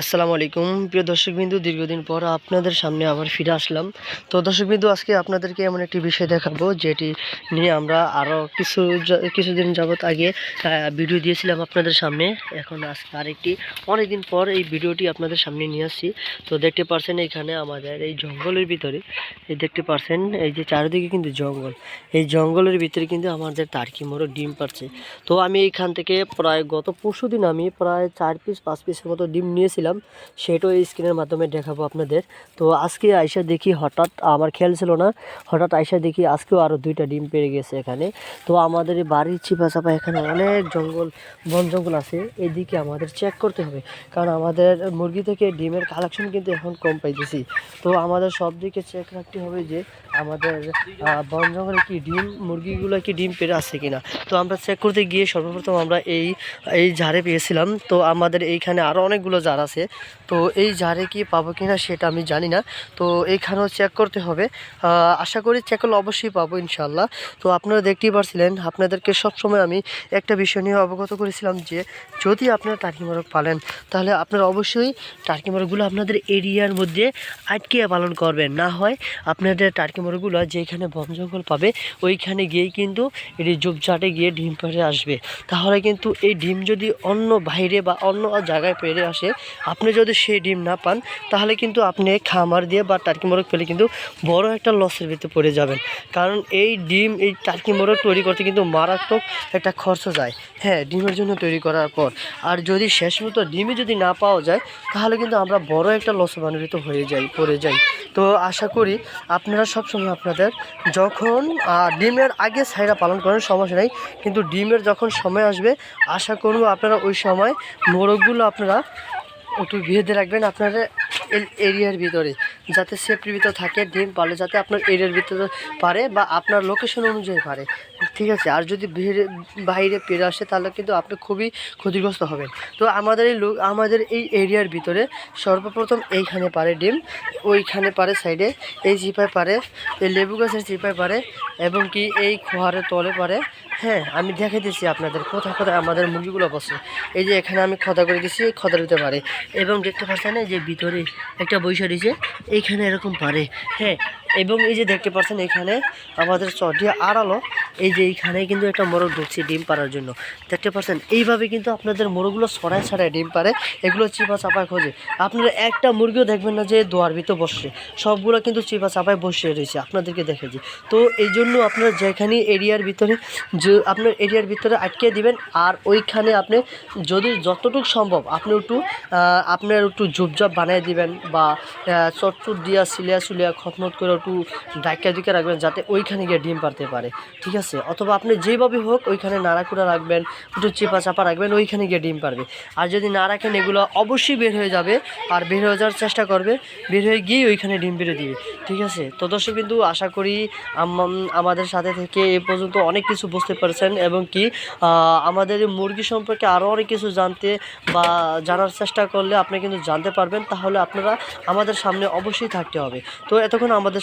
আসসালামু আলাইকুম। প্রিয় দর্শকবিন্দু, দীর্ঘদিন পর আপনাদের সামনে আবার ফিরে আসলাম। তো দর্শকবিন্দু, আজকে আপনাদেরকে এমন একটি বিষয় দেখাবো, যেটি নিয়ে আমরা আরও কিছু কিছুদিন যাবত আগে ভিডিও দিয়েছিলাম আপনাদের সামনে। এখন আজকে আরেকটি, অনেকদিন পর এই ভিডিওটি আপনাদের সামনে নিয়ে আসছি। তো দেখতে পারছেন এখানে আমাদের এই জঙ্গলের ভিতরে, এই দেখতে পারছেন, এই যে চারিদিকে কিন্তু জঙ্গল। এই জঙ্গলের ভিতরে কিন্তু আমাদের টার্কি মোড়ো ডিম পারছে। তো আমি এইখান থেকে প্রায় গত পরশু দিন আমি প্রায় চার পিস পাঁচ পিসের মতো ডিম নিয়েছিলাম। সেটাও এই স্ক্রিনের মাধ্যমে দেখাবো আপনাদের। তো আজকে আইসা দেখি হঠাৎ আমার খেয়াল ছিল না, হঠাৎ আইসা দেখি আজকেও আরও দুইটা ডিম পেয়ে গেছে এখানে। তো আমাদের বাড়ির চিপা চাপা এখানে অনেক জঙ্গল, বন জঙ্গল আছে, এদিকে আমাদের চেক করতে হবে। কারণ আমাদের মুরগি থেকে ডিমের কালেকশন কিন্তু এখন কম পাইতেছি। তো আমাদের সব দিকে চেক রাখতে হবে যে আমাদের বন জঙ্গলে কি ডিম, মুরগিগুলো কি ডিম পেড়ে আছে কিনা। তো আমরা চেক করতে গিয়ে সর্বপ্রথম আমরা এই এই ঝাড়ে পেয়েছিলাম। তো আমাদের এইখানে আরও অনেকগুলো ঝাড় আছে। তো এই ঝাড়ে কি পাবো কিনা সেটা আমি জানি না। তো এইখানেও চেক করতে হবে। আশা করি চেক করলে অবশ্যই পাবো ইনশাল্লাহ তো আপনারা দেখতেই পারছিলেন, আপনাদেরকে সবসময় আমি একটা বিষয় নিয়ে অবগত করেছিলাম যে, যদি আপনারা টার্কি মোরগ পালেন, তাহলে আপনারা অবশ্যই টার্কি মোরগগুলো আপনাদের এরিয়ার মধ্যে আটকে পালন করবেন। না হয় আপনাদের টার্কি মোরগগুলো যেখানে বন জঙ্গল পাবে, ওইখানে গিয়েই কিন্তু এটি ঝোপঝাটে গিয়ে ডিম পেড়ে আসবে। তাহলে কিন্তু এই ডিম যদি অন্য বাইরে বা অন্য জায়গায় পেড়ে আসে, আপনি যদি সেই ডিম না পান, তাহলে কিন্তু আপনি খামার দিয়ে বা টার্কি মোরগ পেলে কিন্তু বড় একটা লসের ভিতরে পড়ে যাবেন। কারণ এই ডিম, এই টার্কি মোরগ তৈরি করতে কিন্তু মারাত্মক একটা খরচ যায়। হ্যাঁ ডিমের জন্য তৈরি করার পর। আর যদি শেষ মতো ডিমই যদি না পাওয়া যায়, তাহলে কিন্তু আমরা বড় একটা লসবান্বিত হয়ে যাই, পড়ে যাই। তো আশা করি আপনারা সবসময় আপনাদের যখন ডিমের আগে ছাইরা পালন করেন, সমস্যা নেই। কিন্তু ডিমের যখন সময় আসবে, আশা করব আপনারা ওই সময় মোরগগুলো আপনারা একটু ভিড়ে রাখবেন আপনার এরিয়ার ভিতরে। যাতে সেফটির ভিতরে থাকে, ডিম পালে যাতে আপনার এরিয়ার ভিতরে পারে বা আপনার লোকেশন অনুযায়ী পারে। ঠিক আছে? আর যদি বাইরে বাইরে পেরে আসে, তাহলে কিন্তু আপনি খুবই ক্ষতিগ্রস্ত হবেন। তো আমাদের এই লোক, আমাদের এই এরিয়ার ভিতরে সর্বপ্রথম এইখানে পারে ডিম, ওইখানে পারে সাইডে এই চিপায় পারে, এই লেবু গাছের চিপায় পারে, এবং কি এই খোয়ারের তলে পারে। হ্যাঁ আমি দেখে দিচ্ছি আপনাদের কোথায় কোথায় আমাদের মুরগিগুলো বসে। এই যে এখানে আমি খদা করে দিচ্ছি খদার দিতে পারে। এবং দেখতে পাচ্ছেন যে ভিতরে একটা বৈশা দিয়েছে এইখানে এরকম পারে। হ্যাঁ এবং এই যে দেখতে পাচ্ছেন এখানে আমাদের চটি আড়ালো। এই যে এইখানে কিন্তু একটা মোরগ ঢুকছে ডিম পাড়ার জন্য। দেখতে পাচ্ছেন, এইভাবে কিন্তু আপনাদের মোরগগুলো ছড়ায় ছড়ায় ডিম পারে এগুলো চিপা চাপায় খোঁজে। আপনারা একটা মুরগিও দেখবেন না যে দোয়ার ভিতর বসছে। সবগুলো কিন্তু চিপা চাপায় বসে রয়েছে। আপনাদেরকে দেখেছি। তো এই জন্য আপনার যেখানে এরিয়ার ভিতরে যে আপনার এরিয়ার ভিতরে আটকে দিবেন, আর ওইখানে আপনি যদি যতটুকু সম্ভব আপনি একটু আপনার একটু ঝুপঝাপ বানিয়ে দিবেন বা চটচুট দিয়া সিলিয়া সুলিয়া খতমত করে ডাইকা দিকে রাখবেন যাতে ওইখানে গিয়ে ডিম পারতে পারে, ঠিক আছে? অথবা আপনি যেভাবে হোক ওইখানে নাড়াকুড়া রাখবেন, একটু চেপা চাপা রাখবেন, ওইখানে গিয়ে ডিম পারবে। আর যদি না রাখেন, এগুলো অবশ্যই বের হয়ে যাবে আর বের হয়ে যাওয়ার চেষ্টা করবে, বের হয়ে গিয়ে ওইখানে ডিম বেড়ে দিবে, ঠিক আছে? তো দর্শক কিন্তু আশা করি আমাদের সাথে থেকে এ পর্যন্ত অনেক কিছু বুঝতে পারছেন এবং কি আমাদের মুরগি সম্পর্কে আরও অনেক কিছু জানতে বা জানার চেষ্টা করলে আপনি কিন্তু জানতে পারবেন, তাহলে আপনারা আমাদের সামনে অবশ্যই থাকতে হবে। তো এতক্ষণ আমাদের